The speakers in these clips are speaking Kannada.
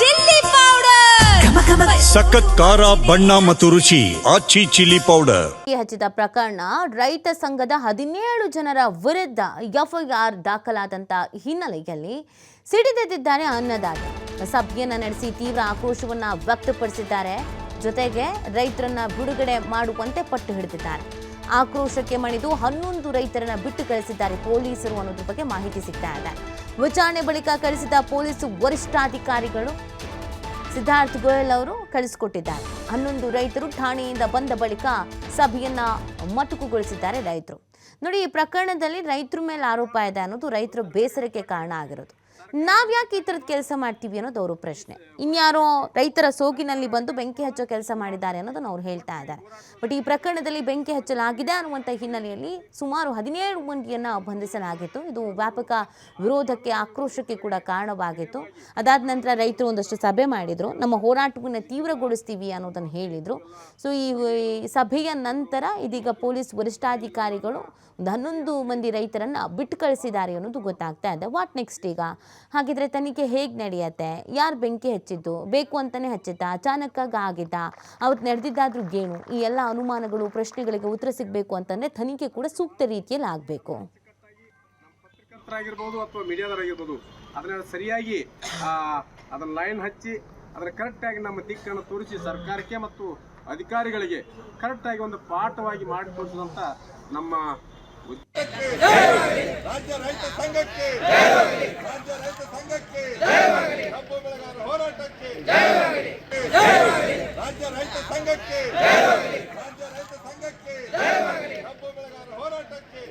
Chilli powder. ಸಖತ್ ಖಾರ ಬಣ್ಣ ಮತ್ತು ರುಚಿ ಆಚಿ ಚಿಲ್ಲಿ ಪೌಡರ್. ಹಚ್ಚಿದ ಪ್ರಕರಣ ರೈತ ಸಂಘದ ಹದಿನೇಳು ಜನರ ವಿರುದ್ಧ ಎಫ್ಐಆರ್ ದಾಖಲಾದಂತ ಹಿನ್ನೆಲೆಯಲ್ಲಿ ಸಿಡಿದೆದ್ದಿದ್ದಾರೆ ಅನ್ನದಾತ. ಸಭೆಯನ್ನ ನಡೆಸಿ ತೀವ್ರ ಆಕ್ರೋಶವನ್ನ ವ್ಯಕ್ತಪಡಿಸಿದ್ದಾರೆ. ಜೊತೆಗೆ ರೈತರನ್ನ ಬಿಡುಗಡೆ ಮಾಡುವಂತೆ ಪಟ್ಟು ಹಿಡಿದಿದ್ದಾರೆ. ಆಕ್ರೋಶಕ್ಕೆ ಮಣಿದು ಹನ್ನೊಂದು ರೈತರನ್ನ ಬಿಟ್ಟು ಕಳಿಸಿದ್ದಾರೆ ಪೊಲೀಸರು ಅನ್ನೋದ್ರ ಬಗ್ಗೆ ಮಾಹಿತಿ ಸಿಗ್ತಾ ಇದೆ. ವಿಚಾರಣೆ ಬಳಿಕ ಕಳಿಸಿದ ಪೊಲೀಸ್ ವರಿಷ್ಠಾಧಿಕಾರಿಗಳು ಸಿದ್ಧಾರ್ಥ್ ಗೋಯಲ್ ಅವರು ಕಳಿಸಿಕೊಟ್ಟಿದ್ದಾರೆ. ಹನ್ನೊಂದು ರೈತರು ಠಾಣೆಯಿಂದ ಬಂದ ಬಳಿಕ ಸಭೆಯನ್ನ ಮೊಟಕುಗೊಳಿಸಿದ್ದಾರೆ ರೈತರು. ನೋಡಿ, ಈ ಪ್ರಕರಣದಲ್ಲಿ ರೈತರ ಮೇಲೆ ಆರೋಪ ಇದೆ ಅನ್ನೋದು ರೈತರ ಬೇಸರಕ್ಕೆ ಕಾರಣ ಆಗಿರೋದು. ನಾವ್ ಯಾಕೆ ಈ ಥರದ ಕೆಲಸ ಮಾಡ್ತೀವಿ ಅನ್ನೋದು ಅವರು ಪ್ರಶ್ನೆ. ಇನ್ಯಾರೋ ರೈತರ ಸೋಗಿನಲ್ಲಿ ಬಂದು ಬೆಂಕಿ ಹಚ್ಚೋ ಕೆಲಸ ಮಾಡಿದ್ದಾರೆ ಅನ್ನೋದನ್ನು ಅವ್ರು ಹೇಳ್ತಾ ಇದ್ದಾರೆ. ಬಟ್ ಈ ಪ್ರಕರಣದಲ್ಲಿ ಬೆಂಕಿ ಹಚ್ಚಲಾಗಿದೆ ಅನ್ನುವಂಥ ಹಿನ್ನೆಲೆಯಲ್ಲಿ ಸುಮಾರು ಹದಿನೇಳು ಮಂದಿಯನ್ನು ಬಂಧಿಸಲಾಗಿತ್ತು. ಇದು ವ್ಯಾಪಕ ವಿರೋಧಕ್ಕೆ, ಆಕ್ರೋಶಕ್ಕೆ ಕೂಡ ಕಾರಣವಾಗಿತ್ತು. ಅದಾದ ನಂತರ ರೈತರು ಒಂದಷ್ಟು ಸಭೆ ಮಾಡಿದರು. ನಮ್ಮ ಹೋರಾಟವನ್ನು ತೀವ್ರಗೊಳಿಸ್ತೀವಿ ಅನ್ನೋದನ್ನು ಹೇಳಿದರು. ಸೊ, ಈ ಸಭೆಯ ನಂತರ ಇದೀಗ ಪೊಲೀಸ್ ವರಿಷ್ಠಾಧಿಕಾರಿಗಳು ಒಂದು ಹನ್ನೊಂದು ಮಂದಿ ರೈತರನ್ನು ಬಿಟ್ಟು ಕಳಿಸಿದ್ದಾರೆ ಅನ್ನೋದು ಗೊತ್ತಾಗ್ತಾ ಇದೆ. ವಾಟ್ ನೆಕ್ಸ್ಟ್ ಈಗ? ಹಾಗಿದ್ರೆ ತನಿಖೆ ಹೇಗೆ ನಡೆಯುತ್ತೆ? ಯಾರು ಬೆಂಕಿ ಹಚ್ಚಿದ್ದು? ಬೇಕು ಅಂತಾನೆ ಹಚ್ಚಿದ್ದ ಅಚಾನಕ್ಕಾಗಿ ಆಗಿದ್ದ? ಅವತ್ತು ನಡೆದಿದ್ದಾದ್ರೂ ಏನು? ಈ ಎಲ್ಲ ಅನುಮಾನಗಳು ಪ್ರಶ್ನೆಗಳಿಗೆ ಉತ್ತರ ಸಿಗಬೇಕು ಅಂತಂದ್ರೆ ತನಿಖೆ ಕೂಡ ಸೂಕ್ತ ರೀತಿಯಲ್ಲಿ ಆಗಬೇಕು. ಆಗಿರ್ಬೋದು ಅಥವಾ ಮೀಡಿಯಾದವರಾಗಿರ್ಬೋದು ಅದನ್ನ ಸರಿಯಾಗಿ ಆ, ಅದನ್ನ ಲೈನ್ ಹಚ್ಚಿ ಅದನ್ನ ಕರೆಕ್ಟಾಗಿ ನಮ್ಮ ದಿಕ್ಕನ್ನು ತೋರಿಸಿ ಸರ್ಕಾರಕ್ಕೆ ಮತ್ತು ಅಧಿಕಾರಿಗಳಿಗೆ ಕರೆಕ್ಟಾಗಿ ಒಂದು ಪಾಠವಾಗಿ ಮಾಡಿ ತೋರಿಸಿದಂಥ ನಮ್ಮ ರಾಜ್ಯ ರೈತ ಸಂಘಕ್ಕೆ ರಾಜ್ಯ ರೈತ ಸಂಘಕ್ಕೆ ಕಬ್ಬು ಬೆಳೆಗಾರರ ಹೋರಾಟಕ್ಕೆ ರಾಜ್ಯ ರೈತ ಸಂಘಕ್ಕೆ. ರಾಜ್ಯ ರೈತ ಸಂಘಕ್ಕೆ. ಕಬ್ಬು ಬೆಳೆಗಾರರ ಹೋರಾಟಕ್ಕೆ.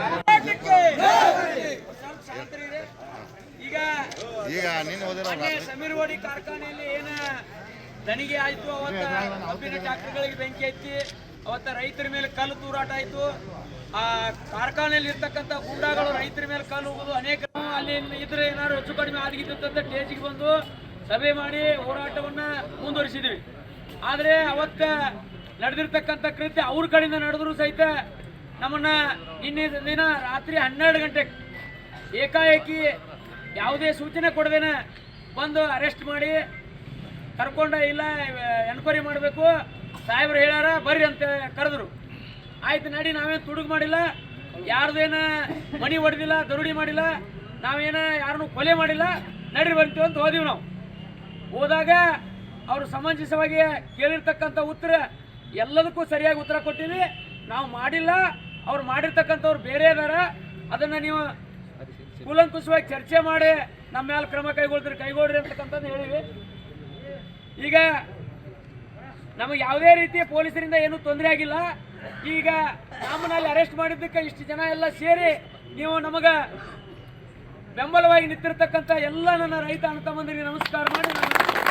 ಈಗ ಈಗ ನೀನು ಓದಿರೋ ಕಾರ್ಖಾನೆಯಲ್ಲಿ ಏನ ದಣಿಗೆ ಆಯ್ತು ಅವತ್ತ ಕಬ್ಬಿನ ಟ್ರಾಕ್ಟರ್ಗಳಿಗೆ ಬೆಂಕಿ ಹಚ್ಚಿ ಅವತ್ತ ರೈತರ ಮೇಲೆ ಕಲ್ಲು ತೂರಾಟ ಆಯ್ತು. ಆ ಕಾರ್ಖಾನೆಯಲ್ಲಿ ಇರ್ತಕ್ಕಂಥ ಗೂಂಡಾಗಳು ರೈತರ ಮೇಲೆ ಕಲ್ಲು ಹೋಗೋದು ಅನೇಕ ಅಲ್ಲಿ ಇದ್ರೆ ಏನಾದ್ರು ಹೆಚ್ಚು ಕಡಿಮೆ ಆಗಿದ್ದಂತ ಟೇಜಿಗೆ ಬಂದು ಸಭೆ ಮಾಡಿ ಹೋರಾಟವನ್ನ ಮುಂದುವರಿಸಿದ್ವಿ. ಆದ್ರೆ ಅವತ್ತ ನಡೆದಿರ್ತಕ್ಕಂಥ ಕೃತ್ಯ ಅವ್ರ ಕಡೆಯಿಂದ ನಡೆದ್ರು ಸಹಿತ ನಮ್ಮನ್ನ ನಿನ್ನೆ ದಿನ ರಾತ್ರಿ ಹನ್ನೆರಡು ಗಂಟೆಗೆ ಏಕಾಏಕಿ ಯಾವುದೇ ಸೂಚನೆ ಕೊಡದೇನೆ ಬಂದು ಅರೆಸ್ಟ್ ಮಾಡಿ, ಕರ್ಕೊಂಡ ಇಲ್ಲ ಎನ್ಕ್ವೈರಿ ಮಾಡಬೇಕು. ಸಾಹೇಬ್ರು ಹೇಳ್ಯಾರ, ಬರ್ರಿ ಅಂತ ಕರೆದ್ರು. ಆಯ್ತು, ನಡಿ, ನಾವೇನು ತುಡುಗು ಮಾಡಿಲ್ಲ, ಯಾರ್ದೇನ ಮಣಿ ಹೊಡೆದಿಲ್ಲ ದರುಡಿ ಮಾಡಿಲ್ಲ, ನಾವೇನ ಯಾರನ್ನು ಕೊಲೆ ಮಾಡಿಲ್ಲ, ನಡ್ರಿ ಬರ್ತೀವಿ ಅಂತ ಹೋದಿವಿ ನಾವು. ಹೋದಾಗ ಅವರು ಸಮಂಜಸವಾಗಿ ಕೇಳಿರ್ತಕ್ಕಂಥ ಉತ್ತರ ಎಲ್ಲದಕ್ಕೂ ಸರಿಯಾಗಿ ಉತ್ತರ ಕೊಟ್ಟಿವಿ ನಾವು ಮಾಡಿಲ್ಲ, ಅವ್ರು ಮಾಡಿರ್ತಕ್ಕಂಥವ್ರು ಬೇರೆ ಅದಾರ. ಅದನ್ನ ನೀವು ಕೂಲಂಕುಷವಾಗಿ ಚರ್ಚೆ ಮಾಡಿ ನಮ್ಮ ಮೇಲೆ ಕ್ರಮ ಕೈಗೊಳ್ತೀರಿ, ಕೈಗೊಳ್ರಿ ಅಂತಕ್ಕಂಥದ್ದು ಹೇಳಿವಿ. ಈಗ ನಮಗೆ ಯಾವುದೇ ರೀತಿ ಪೊಲೀಸರಿಂದ ಏನೂ ತೊಂದರೆ ಆಗಿಲ್ಲ. ಈಗ ನಮ್ಮನಲ್ಲಿ ಅರೆಸ್ಟ್ ಮಾಡಿದ್ದಕ್ಕೆ ಇಷ್ಟು ಜನ ಎಲ್ಲ ಸೇರಿ ನೀವು ನಮಗ ಬೆಂಬಲವಾಗಿ ನಿಂತಿರ್ತಕ್ಕಂಥ ಎಲ್ಲ ನನ್ನ ರೈತ ಅಣ್ಣ ತಮ್ಮಂದಿರಿಗೆ ನಮಸ್ಕಾರ ಮಾಡಿ ನಾನು